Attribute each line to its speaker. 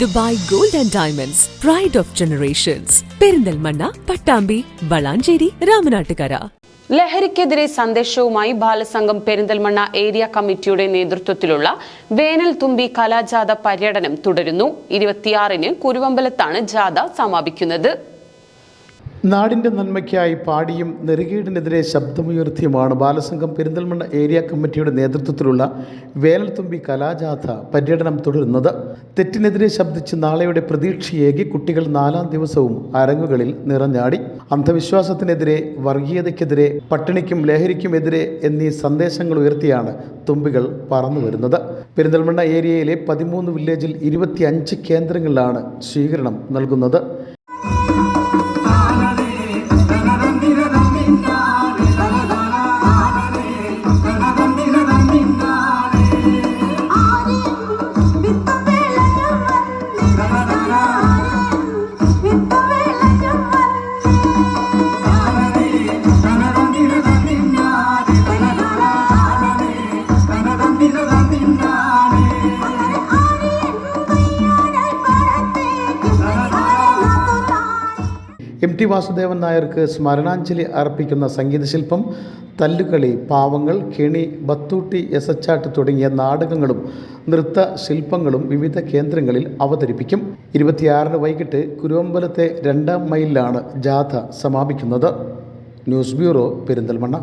Speaker 1: Dubai gold and diamonds pride of generations Perinthalmanna Pattambi Valanchery Ramanattukara.
Speaker 2: ലഹരിക്കെതിരെ സന്ദേശവുമായി Balasangham Perinthalmanna area കമ്മിറ്റിയുടെ നേതൃത്വത്തിലുള്ള വേനൽ തുമ്പി കലാജാഥ പര്യടനം തുടരുന്നു. ഇരുപത്തിയാറിന് കുരുവമ്പലത്താണ് ജാഥ സമാപിക്കുന്നത്.
Speaker 3: നാടിന്റെ നന്മയ്ക്കായി പാടിയും നെറുകേടിനെതിരെ ശബ്ദമുയർത്തിയുമാണ് ബാലസംഘം പെരിന്തൽമണ്ണ ഏരിയ കമ്മിറ്റിയുടെ നേതൃത്വത്തിലുള്ള വേലൽത്തുമ്പി കലാജാഥ പര്യടനം തുടരുന്നത്. തെറ്റിനെതിരെ ശബ്ദിച്ച് നാളെയുടെ പ്രതീക്ഷയേകി കുട്ടികൾ നാലാം ദിവസവും അരങ്ങുകളിൽ നിറഞ്ഞാടി. അന്ധവിശ്വാസത്തിനെതിരെ വർഗീയതയ്ക്കെതിരെ പട്ടിണിക്കും ലഹരിക്കുമെതിരെ എന്നീ സന്ദേശങ്ങൾ ഉയർത്തിയാണ് തുമ്പികൾ പറന്നു വരുന്നത്. പെരിന്തൽമണ്ണ ഏരിയയിലെ പതിമൂന്ന് വില്ലേജിൽ ഇരുപത്തിയഞ്ച് കേന്ദ്രങ്ങളിലാണ് സ്വീകരണം നൽകുന്നത്. എം ടി വാസുദേവൻ നായർക്ക് സ്മരണാഞ്ജലി അർപ്പിക്കുന്ന സംഗീതശില്പം തല്ലുകളി പാവങ്ങൾ കെണി ബത്തൂട്ടി എസച്ചാട്ട് തുടങ്ങിയ നാടകങ്ങളും നൃത്ത ശില്പങ്ങളും വിവിധ കേന്ദ്രങ്ങളിൽ അവതരിപ്പിക്കും. ഇരുപത്തിയാറിന് വൈകിട്ട് കുരുവമ്പലത്തെ രണ്ടാം മൈലിലാണ് ജാഥ സമാപിക്കുന്നത്. News bureau Perinthalmanna.